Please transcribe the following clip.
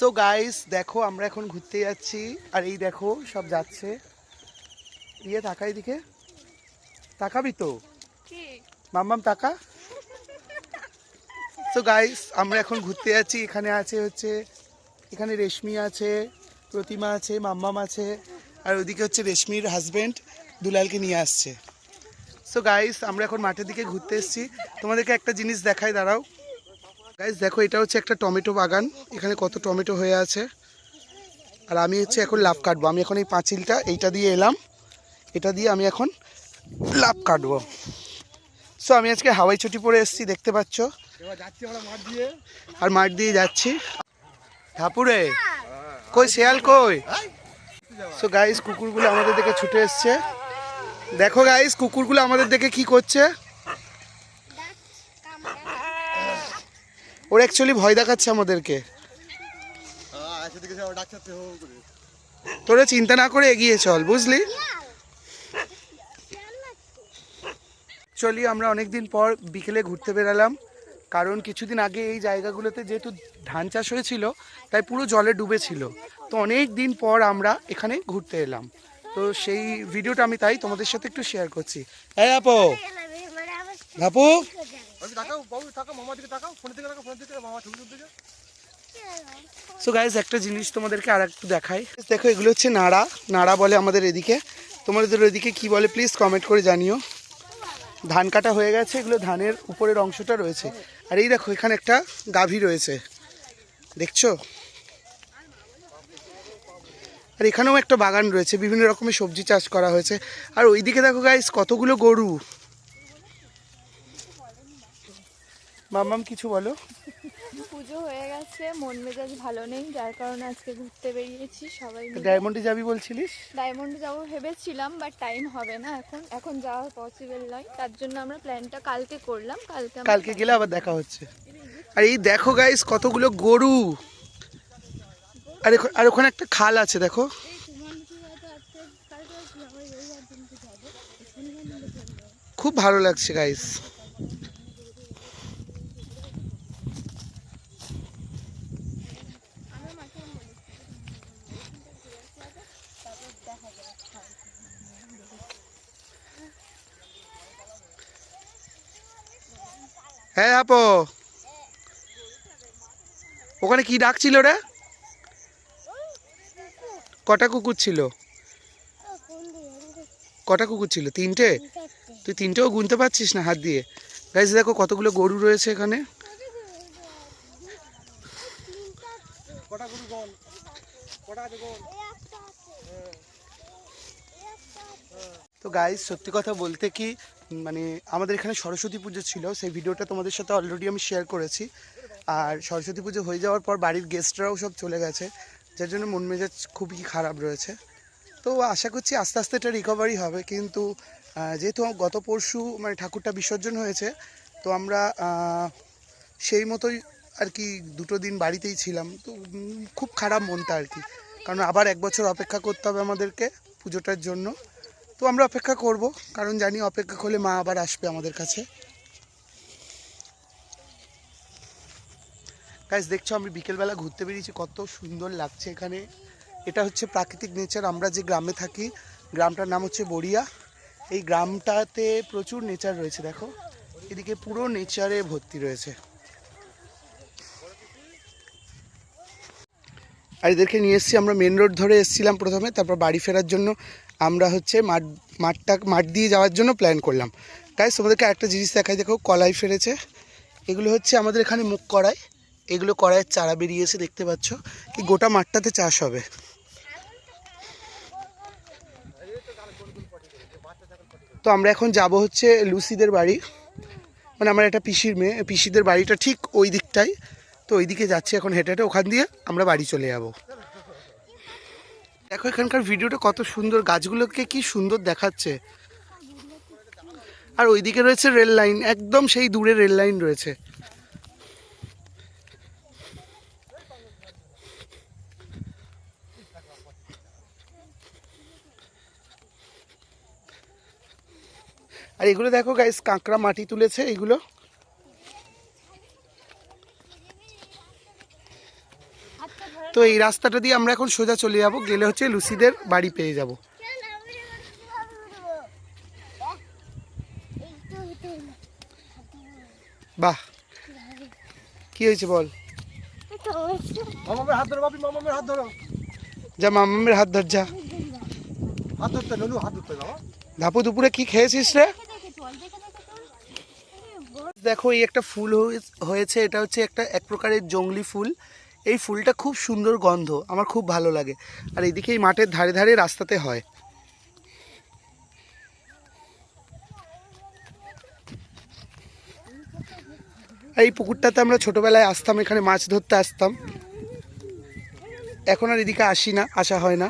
So guys দেখো আমরা এখন ঘুরতে যাচ্ছি। আর এই দেখো সব যাচ্ছে। ইয়ে তাকা এদিকে। তাকাবি তো? মাম্মাম তাকা। সো গাইস আমরা এখন ঘুরতে যাচ্ছি। এখানে আছে হচ্ছে এখানে রেশমি আছে প্রতিমা আছে মাম্মাম আছে। আর ওদিকে হচ্ছে রেশমির হাজবেন্ড দুলালকে নিয়ে আসছে। সো গাইস আমরা এখন মাঠের দিকে ঘুরতে এসেছি। তোমাদেরকে একটা জিনিস দেখাই দাঁড়াও। গাইস দেখো, এটা হচ্ছে একটা টমেটো বাগান। এখানে কত টমেটো হয়ে আছে। আর আমি হচ্ছে এখন লাভ কাটবো। আমি এখন এই পাঁচিলটা এইটা দিয়ে এলাম। এটা দিয়ে আমি এখন লাভ কাটবো। সো আমি আজকে হাওয়াই ছুটি পরে এসেছি, দেখতে পাচ্ছ। আর মাঠ দিয়ে যাচ্ছি। ঠাপুরে কই শেয়াল কই? সো গাইস কুকুরগুলো আমাদের দেখে ছুটে এসছে। দেখো গাইস কুকুরগুলো আমাদের দেখে কি করছে? ওরা অ্যাকচুয়ালি ভয় দেখাচ্ছে আমাদেরকে। তোরা চিন্তা না করে এগিয়ে চল বুঝলি? চলি আমরা অনেকদিন পর বিকেলে ঘুরতে বেরালাম কারণ কিছুদিন আগে এই জায়গাগুলোতে যেহেতু ধান চাষ হয়েছিল তাই পুরো জলে ডুবেছিল। তো অনেক দিন পর আমরা এখানে ঘুরতে এলাম। তো সেই ভিডিওটা আমি তাই তোমাদের সাথে একটু শেয়ার করছি। হ্যাঁ আপু! আপু! আমি তাকাও বাবু তাকাও মামা দিকে তাকাও ফোনের দিকে তাকাও ফোনের দিকে মামা ছবি তুলতে সো গাইজ একটা জিনিস তোমাদেরকে আর একটু দেখাই দেখো এগুলো হচ্ছে নাড়া। নাড়া বলে আমাদের এদিকে। তোমাদের ওদিকে কি বলে প্লিজ কমেন্ট করে জানিও। ধান কাটা হয়ে গেছে এগুলো ধানের উপরের অংশটা রয়েছে। আর এই দেখো এখানে একটা গাভী রয়েছে। দেখছ? আর এখানেও একটা বাগান রয়েছে বিভিন্ন রকমের সবজি চাষ করা হয়েছে। আর ওইদিকে দেখো গাইস কতগুলো গরু। মাম্মাম কিছু বলো। পুজো হয়ে গেছে মন মেজাজ ভালো নেই যার কারণে আজকে ঘুরতে বেরিয়েছি সবাই ডায়মন্ডে যাবি বলছিলিস? ডায়মন্ডে যাব ভেবেছিলাম বাট টাইম হবে না এখন। এখন যাওয়া পসিবল নয়। তার জন্য আমরা প্ল্যানটা কালকে করলাম কালকে কালকে গেলে আবার দেখা হচ্ছে। আর এই দেখো গাইস কতগুলো গরু। আর আর ওখানে একটা খাল আছে দেখো। খুব ভালো লাগছে গাইস হ্যাঁ আপো। ওখানে কি ডাকছিল রে? কটা কুকুর ছিল? কটা কুকুর ছিল? তিনটে? তুই তিনটেও গুনতে পারছিস না হাত দিয়ে। গাইজ দেখো কতগুলো গরু রয়েছে এখানে। কটা তো গাইজ সত্যি কথা বলতে কি মানে আমাদের এখানে সরস্বতী পুজো ছিল, সেই ভিডিওটা তোমাদের সাথে অলরেডি আমি শেয়ার করেছি। আর সরস্বতী পুজো হয়ে যাওয়ার পর বাড়ির গেস্টরাও সব চলে গেছে, যার জন্য মন মেজাজ খুবই খারাপ রয়েছে। তো আশা করছি আস্তে আস্তে এটা রিকভারি হবে, কিন্তু যেহেতু গত পরশু মানে ঠাকুরটা বিসর্জন হয়েছে, তো আমরা সেই মতোই আর কি দুটো দিন বাড়িতেই ছিলাম। তো খুব খারাপ মনটা আর কি, কারণ আবার এক বছর অপেক্ষা করতে হবে আমাদেরকে পুজোটার জন্য। তো আমরা অপেক্ষা করব, কারণ জানি অপেক্ষা করলে মা আবার আসবে আমাদের কাছে। গাইজ দেখছ আমি বিকেলবেলা ঘুরতে বেরিয়েছি, কত সুন্দর লাগছে এখানে। এটা হচ্ছে প্রাকৃতিক নেচার আমরা যে গ্রামে থাকি, গ্রামটার নাম হচ্ছে বড়িয়া। এই গ্রামটাতে প্রচুর নেচার রয়েছে, দেখো। এদিকে পুরো নেচারে ভর্তি রয়েছে। আর এদেরকে নিয়ে এসেছি, আমরা মেন রোড ধরে এসেছিলাম প্রথমে, তারপর বাড়ি ফেরার জন্য। আমরা হচ্ছে মাঠ, মাঠটা, মাঠ দিয়ে যাওয়ার জন্য প্ল্যান করলাম। গাইস তোমাদেরকে একটা জিনিস দেখাই, দেখো কলাই ফেরেছে এগুলো হচ্ছে আমাদের এখানে মুখ কড়াই। এগুলো কড়াইয়ের চারা বেরিয়েছে, দেখতে পাচ্ছ। কি গোটা মাঠটাতে চাষ হবে। তো আমরা এখন যাব হচ্ছে লুসিদের বাড়ি। মানে আমার একটা পিসির মেয়ে, পিসিদের বাড়িটা ঠিক ওই দিকটাই। তো ওই দিকে যাচ্ছি এখন হেঁটে হেঁটে, ওখান দিয়ে আমরা বাড়ি চলে যাব। দেখো এখানকার ভিডিওটা কত সুন্দর, গাছগুলোকে কি সুন্দর দেখাচ্ছে। আর ওইদিকে রয়েছে রেল লাইন, একদম সেই দূরে রেল লাইন রয়েছে। আর এগুলো দেখো গাইস কাঁকড়া মাটি তুলেছে, এগুলো। তো এই রাস্তাটা দিয়ে আমরা এখন সোজা চলে যাব। গেলে হচ্ছে লুসিদের বাড়ি পেয়ে যাব। বাহ। কি হয়েছে বল? মামামের হাত ধরো বাপি মামামের হাত ধরো। যা মামামের হাত ধর যা। হাত ধরতে নলু হাত ধরতে যাও ধাপু দুপুরে কি খেয়েছিস রে? দেখো এই একটা ফুল হয়ে- হয়েছে এটা হচ্ছে একটা এক প্রকারের জংলি ফুল। এই ফুলটা খুব সুন্দর গন্ধ, আমার খুব ভালো লাগে। আর এইদিকে এই মাঠের ধারে ধারে রাস্তাতে হয়। এই পুকুরটাতে আমরা ছোটবেলায় আসতাম, এখানে মাছ ধরতে আসতাম। এখন আর এদিকে আসি না, আসা হয় না।